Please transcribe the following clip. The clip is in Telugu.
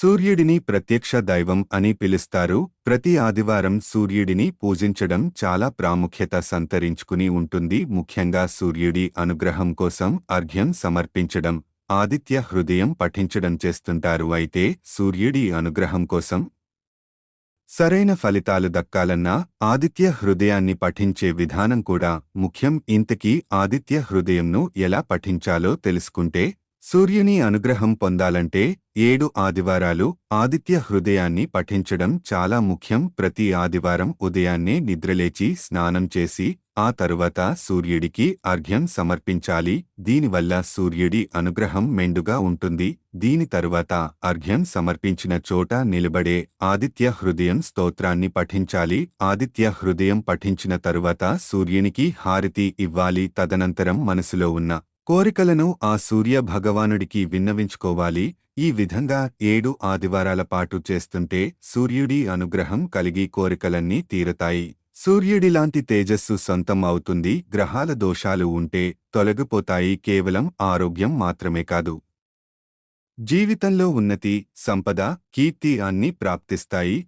సూర్యుడిని ప్రత్యక్ష దైవం అని పిలుస్తారు. ప్రతి ఆదివారం సూర్యుడిని పూజించడం చాలా ప్రాముఖ్యత సంతరించుకుని ఉంటుంది. ముఖ్యంగా సూర్యుడి అనుగ్రహం కోసం అర్ఘ్యం సమర్పించడం ఆదిత్య హృదయం పఠించడం చేస్తుంటారు. అయితే సూర్యుడి అనుగ్రహం కోసం సరైన ఫలితాలు దక్కాలన్నా ఆదిత్య హృదయాన్ని పఠించే విధానం కూడా ముఖ్యం. ఇంతకీ ఆదిత్య హృదయంను ఎలా పఠించాలో తెలుసుకుంటే సూర్యుని అనుగ్రహం పొందాలంటే ఏడు ఆదివారాలు ఆదిత్య హృదయాన్ని పఠించడం చాలా ముఖ్యం. ప్రతి ఆదివారం ఉదయాన్నే నిద్రలేచి స్నానం చేసి ఆ తరువాత సూర్యుడికి అర్ఘ్యం సమర్పించాలి. దీనివల్ల సూర్యుడి అనుగ్రహం మెండుగా ఉంటుంది. దీని తరువాత అర్ఘ్యం సమర్పించిన చోట నిలబడే ఆదిత్య హృదయం స్తోత్రాన్ని పఠించాలి. ఆదిత్య హృదయం పఠించిన తరువాత సూర్యునికి హారతి ఇవ్వాలి. తదనంతరం మనసులో ఉన్న కోరికలను ఆ సూర్య భగవానుడికి విన్నవించుకోవాలి. ఈ విధంగా ఏడు ఆదివారాల పాటు చేస్తుంటే సూర్యుడి అనుగ్రహం కలిగి కోరికలన్నీ తీరతాయి. సూర్యుడిలాంటి తేజస్సు సొంతం అవుతుంది. గ్రహాల దోషాలు ఉంటే తొలగిపోతాయి. కేవలం ఆరోగ్యం మాత్రమే కాదు. జీవితంలో ఉన్నతి సంపద కీర్తి అన్నీ ప్రాప్తిస్తాయి.